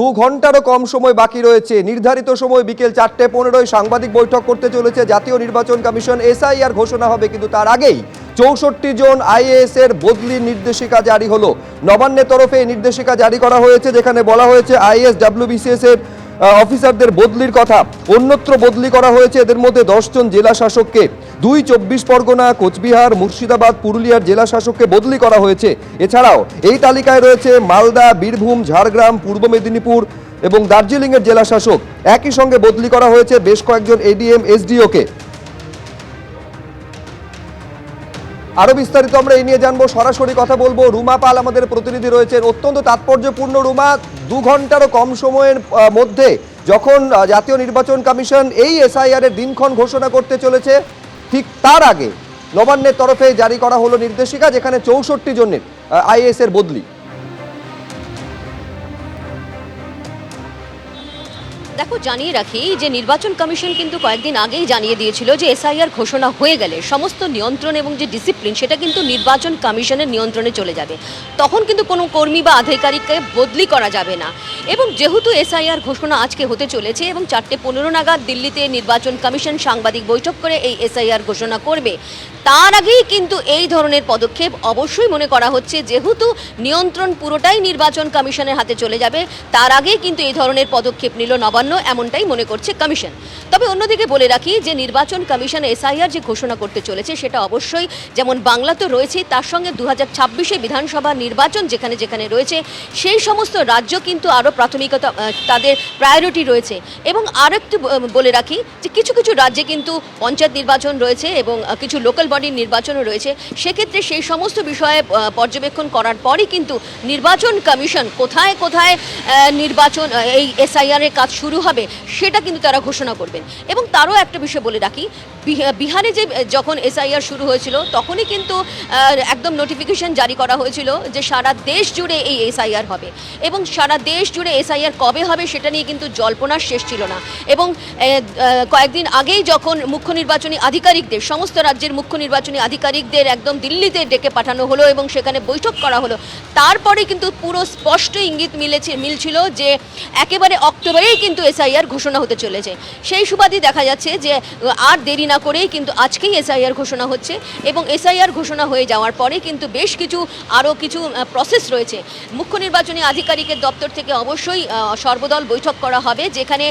দু ঘন্টারও কম সময় বাকি রয়েছে। নির্ধারিত সময় বিকেল চারটে পনেরোয় সাংবাদিক বৈঠক করতে চলেছে জাতীয় নির্বাচন কমিশন। এসআইআর ঘোষণা হবে কিন্তু তার আগেই। চৌষট্টি জন আইএএস এর বদলির নির্দেশিকা জারি হলো। নবান্নের তরফে এই নির্দেশিকা জারি করা হয়েছে, যেখানে বলা হয়েছে আইএস ডাব্লিউবিসিএস এর অফিসারদের বদলির কথা। অন্যত্র বদলি করা হয়েছে এদের মধ্যে দশজন জেলা শাসককে। দুই চব্বিশ পরগনা, কোচবিহার, মুর্শিদাবাদ, পুরুলিয়ার জেলা শাসককে বদলি করা হয়েছে। এছাড়াও এই তালিকায় রয়েছে মালদা, বীরভূম, ঝাড়গ্রাম, পূর্ব মেদিনীপুর এবং দার্জিলিংয়ের জেলা শাসক। একই সঙ্গে বদলি করা হয়েছে বেশ কয়েকজন এডিএম এসডিওকে আরও বিস্তারিত আমরা এই নিয়ে জানব। সরাসরি কথা বলব। রুমা পাল আমাদের প্রতিনিধি রয়েছেন। অত্যন্ত তাৎপর্যপূর্ণ রুমা, দু ঘন্টারও কম সময়ের মধ্যে যখন জাতীয় নির্বাচন কমিশন এই এসআইআর এর দিনক্ষণ ঘোষণা করতে চলেছে, ঠিক তার আগে নবান্নের তরফে জারি করা হলো নির্দেশিকা, যেখানে চৌষট্টি জনের আইএস এর বদলি। দেখো, জানিয়ে রাখি, যে নির্বাচন কমিশন কিন্তু কয়েকদিন আগেই জানিয়ে দিয়েছিল যে এসআইআর ঘোষণা হয়ে গেলে সমস্ত নিয়ন্ত্রণ এবং যে ডিসিপ্লিন সেটা কিন্তু নির্বাচন কমিশনের নিয়ন্ত্রণে চলে যাবে। তখন কিন্তু কোনো কর্মী বা আধিকারিককে বদলি করা যাবে না। এবং যেহেতু এসআইআর ঘোষণা আজকে হতে চলেছে এবং চারটে পনেরো নাগাদ দিল্লিতে নির্বাচন কমিশন সাংবাদিক বৈঠক করে এই এসআইআর ঘোষণা করবে, তার আগেই কিন্তু এই ধরনের পদক্ষেপ অবশ্যই মনে করা হচ্ছে। যেহেতু নিয়ন্ত্রণ পুরোটাই নির্বাচন কমিশনের হাতে চলে যাবে, তার আগেই কিন্তু এই ধরনের পদক্ষেপ নিল নবান্ন এমনটাই মনে করছে কমিশন। তবে অন্যদিকে বলে রাখি যে নির্বাচন কমিশন এসআইআর যে ঘোষণা করতে চলেছে সেটা অবশ্যই যেমন বাংলা তো রয়েছে, তার সঙ্গে দু হাজার ছাব্বিশে বিধানসভা নির্বাচন যেখানে যেখানে রয়েছে, সেই সমস্ত রাজ্য কিন্তু আরও প্রাথমিকতা তাদের প্রায়োরিটি রয়েছে। এবং আরও একটু বলে রাখি যে কিছু কিছু রাজ্যে কিন্তু পঞ্চায়েত নির্বাচন রয়েছে এবং কিছু লোকাল বডির নির্বাচনও রয়েছে। সেক্ষেত্রে সেই সমস্ত বিষয়ে পর্যবেক্ষণ করার পরই কিন্তু নির্বাচন কমিশন কোথায় কোথায় নির্বাচন এই এসআইআর এর কাজ শুরু হবে, সেটা কিন্তু তারা ঘোষণা করবেন। এবং তারও একটা বিষয় বলে রাখি, বিহা- বিহারে যে, যখন এসআইআর শুরু হয়েছিল, তখনই কিন্তু একদম নোটিফিকেশন জারি করা হয়েছিল যে সারা দেশ জুড়ে এই এসআইআর হবে। এবং সারা দেশ জুড়ে এসআইআর কবে হবে, সেটা নিয়ে কিন্তু জল্পনার শেষ ছিল না। এবং কয়েকদিন আগেই যখন মুখ্য নির্বাচনী আধিকারিকদের, সমস্ত রাজ্যের মুখ্য নির্বাচনী আধিকারিকদের একদম দিল্লিতে ডেকে পাঠানো হলো এবং সেখানে বৈঠক করা হলো তারপরে কিন্তু পুরো স্পষ্ট ইঙ্গিত মিলেছে, মিলছিল যে একেবারে অক্টোবরেই কিন্তু এসআইআর ঘোষণা হতে চলেছে। সেই সুবাদে দেখা যাচ্ছে যে, আর দেরি না করেই কিন্তু আজকেই এসআইআর ঘোষণা হচ্ছে এবং এসআইআর ঘোষণা হয়ে যাওয়ার পরে কিন্তু বেশ কিছু, আরও কিছু প্রসেস রয়েছে। মুখ্য নির্বাচনী আধিকারিকের দপ্তর থেকে অবশ্যই সর্বদল বৈঠক করা হবে যেখানে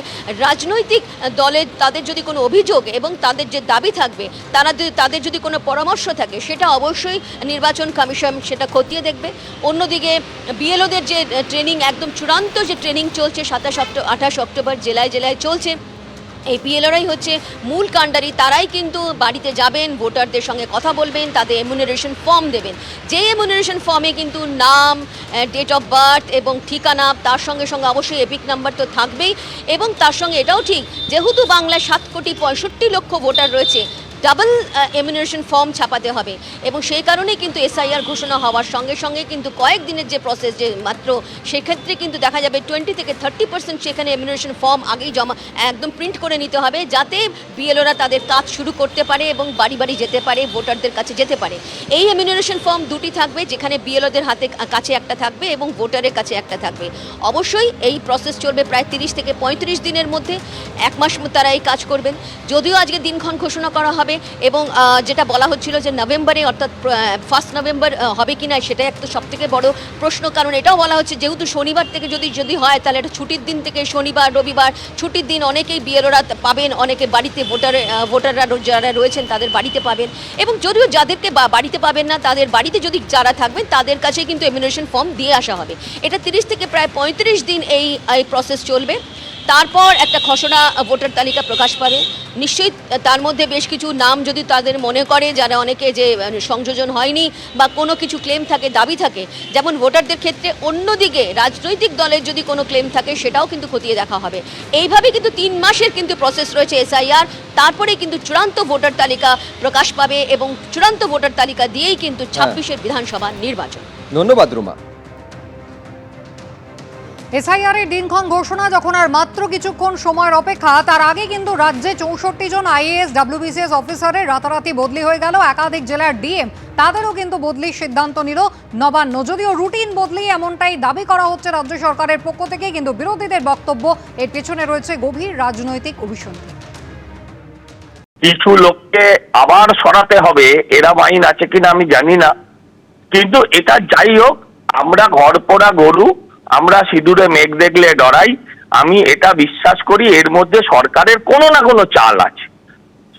রাজনৈতিক দলের তাদের যদি কোনো অভিযোগ এবং তাদের যে দাবি থাকবে, তারা তাদের যদি কোনো পরামর্শ থাকে, সেটা অবশ্যই নির্বাচন কমিশন সেটা খতিয়ে দেখবে। অন্যদিকে বিএলওদের যে ট্রেনিং একদম চূড়ান্ত যে ট্রেনিং চলছে সাতাশ অক্টো, আঠাশ অক্টোবর জেলায় জেলায় চলছে। এই পিএলআরআই হচ্ছে মূল কাণ্ডারি, তারাই কিন্তু বাড়িতে যাবেন, ভোটারদের সঙ্গে কথা বলবেন, তাদের এমুনারেশন ফর্ম দেবেন। যে এমুনারেশন ফর্মে কিন্তু নাম ডেট অফ বার্থ এবং ঠিকানা, তার সঙ্গে সঙ্গে অবশ্যই এপিক নাম্বার তো থাকবেই। এবং তার সঙ্গে এটাও ঠিক, যেহেতু বাংলায় সাত কোটি পঁয়ষট্টি লক্ষ ভোটার রয়েছে ডাবল এমিনেশন ফর্ম ছাপাতে হবে। এবং সেই কারণেই কিন্তু এসআইআর ঘোষণা হওয়ার সঙ্গে সঙ্গে কিন্তু কয়েক দিনের যে প্রসেস যে মাত্র, সেক্ষেত্রে কিন্তু দেখা যাবে টোয়েন্টি থেকে থার্টি পার্সেন্ট সেখানে এমিনেশন ফর্ম আগেই জমা, একদম প্রিন্ট করে নিতে হবে, যাতে বিএলওরা তাদের কাজ শুরু করতে পারে এবং বাড়ি বাড়ি যেতে পারে, ভোটারদের কাছে যেতে পারে। এই এমিনেশন ফর্ম দুটি থাকবে, যেখানে বিএলওদের হাতে কাছে একটা থাকবে এবং ভোটারের কাছে একটা থাকবে। অবশ্যই এই প্রসেস চলবে প্রায় তিরিশ থেকে পঁয়ত্রিশ দিনের মধ্যে, এক মাস তারা এই কাজ করবেন। যদিও আজকে দিনক্ষণ ঘোষণা করা হবে এবং যেটা বলা হচ্ছিল যে নভেম্বরে অর্থাৎ ফার্স্ট নভেম্বর হবে কি না সেটাই একটা সব থেকে বড় প্রশ্ন। কারণ এটাও বলা হচ্ছে যেহেতু শনিবার থেকে যদি যদি হয়, তাহলে এটা ছুটির দিন থেকে শনিবার, রবিবার, ছুটির দিন অনেকেই বিএলওরা পাবেন, অনেকে বাড়িতে ভোটার ভোটাররা যারা রয়েছেন তাদের বাড়িতে পাবেন। এবং যদিও যাদেরকে বাড়িতে পাবেন না, তাদের বাড়িতে যদি যারা থাকবেন, তাদের কাছে কিন্তু এমিনেশন ফর্ম দিয়ে আসা হবে। এটা তিরিশ থেকে প্রায় পঁয়ত্রিশ দিন এই প্রসেস চলবে। তারপর একটা খসড়া ভোটার তালিকা প্রকাশ পাবে। নিশ্চয়ই তার মধ্যে বেশ কিছু নাম যদি তাদের মনে করে যারা অনেকে যে সংযোজন হয়নি বা কোনো কিছু ক্লেম থাকে দাবি থাকে যেমন ভোটারদের ক্ষেত্রে অন্যদিকে রাজনৈতিক দলের যদি কোনো ক্লেম থাকে সেটাও কিন্তু খতিয়ে দেখা হবে। এইভাবে কিন্তু তিন মাসের কিন্তু প্রসেস রয়েছে এসআইআর তারপরে কিন্তু চূড়ান্ত ভোটার তালিকা প্রকাশ পাবে এবং চূড়ান্ত ভোটার তালিকা দিয়েই কিন্তু ছাব্বিশের বিধানসভা নির্বাচন। ধন্যবাদ রুমা। এসআইআর এর দিনক্ষণ ঘোষণা, যখন আর মাত্র কিছুক্ষণ সময়ের অপেক্ষা, তার আগে কিন্তু রাজ্যে চৌষট্টি জন আইএএস, ডাব্লিউবিসিএস অফিসারের রাতারাতি বদলি হয়ে গেল। একাধিক জেলার ডিএম তাদেরও কিন্তু বদলির সিদ্ধান্ত নিল নবান্ন। যদিও রুটিন বদলি এমনটাই দাবি করা হচ্ছে রাজ্য সরকারের পক্ষ থেকে, কিন্তু বিরোধীদের বক্তব্য, এর পেছনে রয়েছে গভীর রাজনৈতিক অভিসন্ধি। কিছু লোককে আবার সরাতে হবে, এরা আইন আছে কিনা আমি জানি না। কিন্তু এটা যাই হোক, আমরা ঘর পোড়া গরু আমরা সিঁদুরে মেঘ দেখলে ডরাই, আমি এটা বিশ্বাস করি এর মধ্যে সরকারের কোনো না কোনো চাল আছে।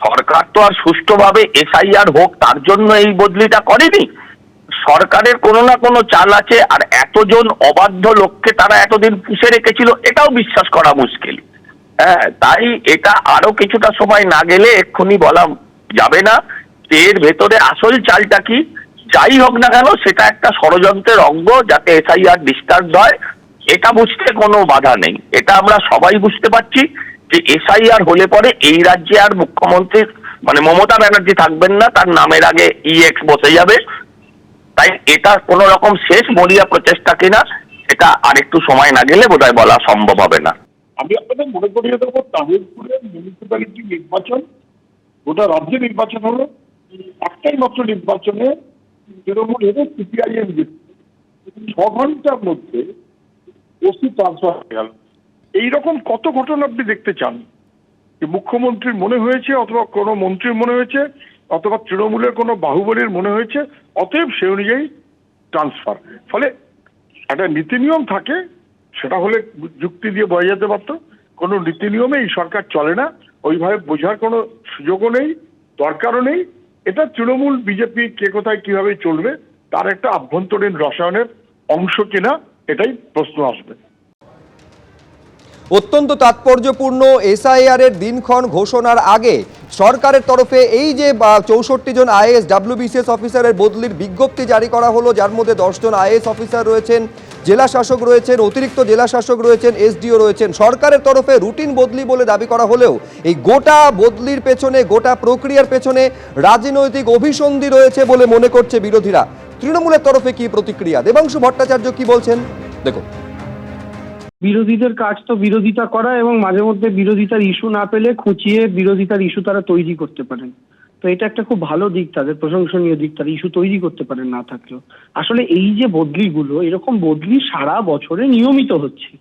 সরকার তো আর সুষ্ঠুভাবে এসআইআর হোক, তার জন্য এই বদলিটা করেনি। সরকারের কোনো না কোনো চাল আছে, আর এতজন অবাধ্য লোককে তারা এতদিন পুষে রেখেছিল, এটাও বিশ্বাস করা মুশকিল। হ্যাঁ তাই এটা আরও কিছুটা সময় না গেলে এক্ষুনি বলা যাবে না, এর ভেতরে আসল চালটা কি? যাই হোক না কেন, সেটা একটা ষড়যন্ত্রের অঙ্গ যাতে এসআইআর ডিস্টার্ব হয়, এটা বুঝতে কোনো বাধা নেই। এটা আমরা সবাই বুঝতে পারছি যে এসআইআর হলে পরে এই রাজ্যে আর মুখ্যমন্ত্রী মানে মমতা ব্যানার্জি থাকবেন না, তার নামের আগে ইএক্স বসে যাবে। তাই এটা কোনো রকম শেষ মরিয়া প্রচেষ্টা কিনা এটা আরেকটু সময় না গেলে বোধহয় বলা সম্ভব হবে না। আমি আপনাদের মনে করিয়ে দেবো তাহিরপুরের মিউনিসিপ্যালিটি নির্বাচন, গোটা রাজ্যে নির্বাচন হলো। একটাই মাত্র নির্বাচনে তৃণমূল এবং সিপিআইএম ছ ঘণ্টার মধ্যে ওসি ট্রান্সফার হয়ে গেল। এইরকম কত ঘটনা আপনি দেখতে চান? যে মুখ্যমন্ত্রীর মনে হয়েছে অথবা কোনো মন্ত্রীর মনে হয়েছে, অথবা তৃণমূলের কোনো বাহুবলীর মনে হয়েছে, অতএব সে অনুযায়ী ট্রান্সফার ফলে একটা নীতি নিয়ম থাকে, সেটা হলে যুক্তি দিয়ে বোঝা যেতে পারতো। কোনো নীতি নিয়মে এই সরকার চলে না। ওইভাবে বোঝার কোনো সুযোগও নেই, দরকারও নেই। এটা তৃণমূল বিজেপি কে কোথায় কীভাবে চলবে, তার একটা আভ্যন্তরীণ রসায়নের অংশ কিনা, এটাই প্রশ্ন আসবে। অত্যন্ত তাৎপর্যপূর্ণ এসআইআর এর দিনক্ষণ ঘোষণার আগে সরকারের তরফে এই যে চৌষট্টি জন আইএস ডাব্লিউবিসিএস অফিসারের বদলির বিজ্ঞপ্তি জারি করা হলো, যার মধ্যে দশজন আইএস অফিসার রয়েছেন, জেলা শাসক রয়েছেন, অতিরিক্ত জেলা শাসক রয়েছেন, এসডিও রয়েছেন। সরকারের তরফে রুটিন বদলি বলে দাবি করা হলেও এই গোটা বদলির পেছনে, গোটা প্রক্রিয়ার পেছনে রাজনৈতিক অভিসন্ধি রয়েছে বলে মনে করছে বিরোধীরা। তৃণমূলের তরফে কি প্রতিক্রিয়া? দেবাংশু ভট্টাচার্য কি বলছেন? দেখুন। বিরোধীদের কাজ তো বিরোধিতা করা এবং মাঝে মধ্যে বিরোধিতার ইস্যু না পেলে খুঁচিয়ে বিরোধিতার ইস্যু তারা তৈরি করতে পারেন। তো এটা একটা খুব ভালো দিক, তাদের প্রশংসনীয় দিক, তারা ইস্যু তৈরি করতে পারেন না থাকলেও। আসলে এই যে বদলিগুলো, এরকম বদলি সারা বছরে নিয়মিত হচ্ছে।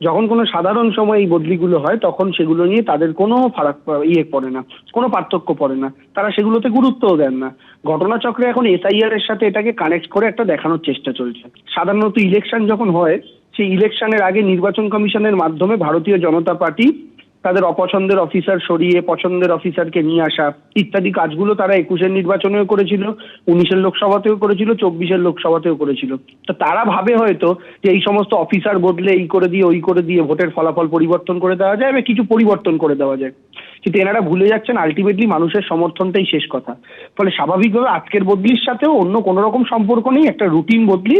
যখন কোনো সাধারণ সময় এই বদলিগুলো হয়, তখন সেগুলো নিয়ে তাদের কোনো ফারাক ইয়ে পড়ে না, কোনো পার্থক্য পড়ে না। তারা সেগুলোতে গুরুত্বও দেন না। ঘটনাচক্রে এখন এসআইআর এর সাথে এটাকে কানেক্ট করে একটা দেখানোর চেষ্টা চলছে। সাধারণত ইলেকশন যখন হয় সেই ইলেকশনের আগে নির্বাচন কমিশনের মাধ্যমে ভারতীয় জনতা পার্টি তাদের অপছন্দের অফিসার সরিয়ে পছন্দের অফিসারকে নিয়ে আসা ইত্যাদি কাজগুলো তারা একুশের নির্বাচনেও করেছিল, উনিশের লোকসভাতেও করেছিল, চব্বিশের লোকসভাতেও করেছিল। তো তারা ভাবে হয়তো যে এই সমস্ত অফিসার বদলে এই করে দিয়ে, ওই করে দিয়ে ভোটের ফলাফল পরিবর্তন করে দেওয়া যায় বা কিছু পরিবর্তন করে দেওয়া যায়। কিন্তু এনারা ভুলে যাচ্ছেন আলটিমেটলি মানুষের সমর্থনটাই শেষ কথা। ফলে স্বাভাবিকভাবে আজকের বদলির সাথেও অন্য কোনো রকম সম্পর্ক নেই, একটা রুটিন বদলি।